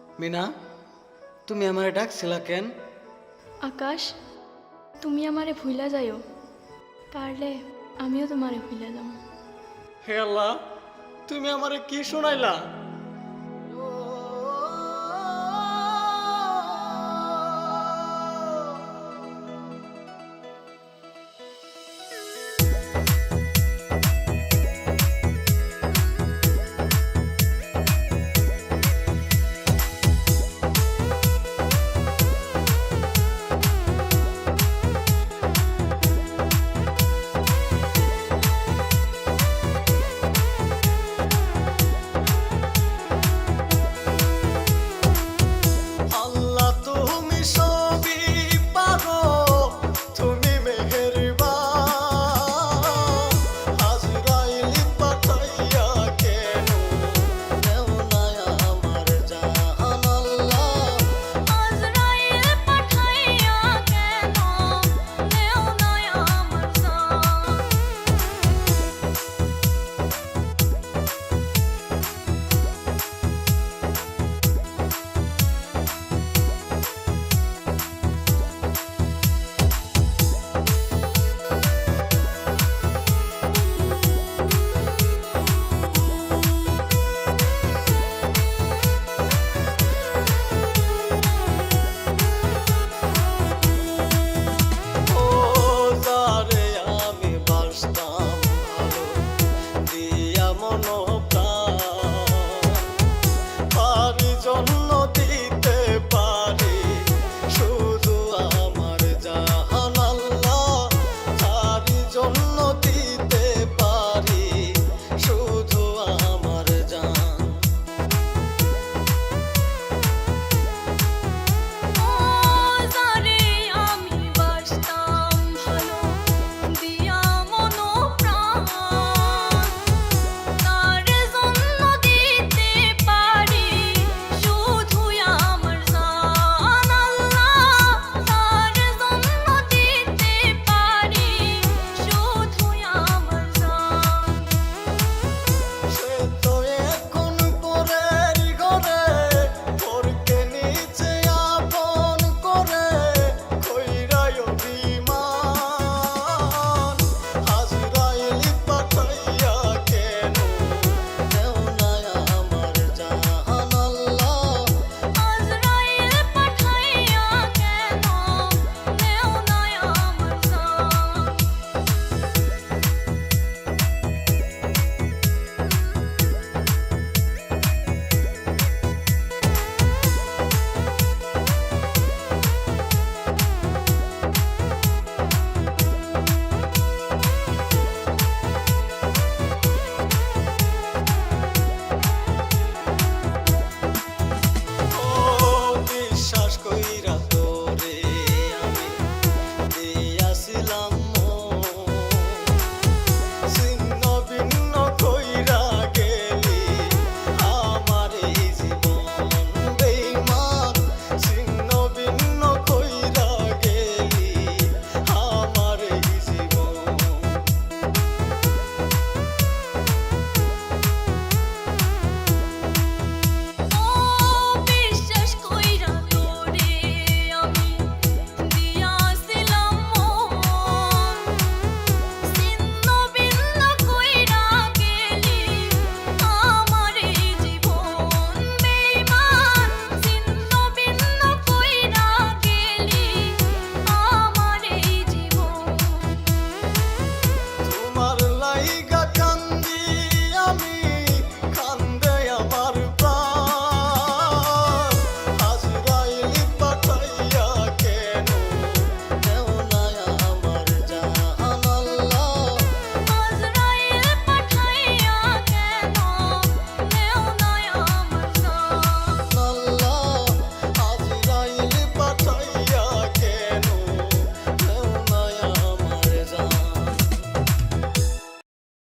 মিনা তুমি আমারে ডাকছিলা কেন? আকাশ তুমি আমারে ভুইলা যাইও। পারলে আমিও তোমারে ভুইলা যাব হে আল্লাহ তুমি আমারে কি শোনাইলা?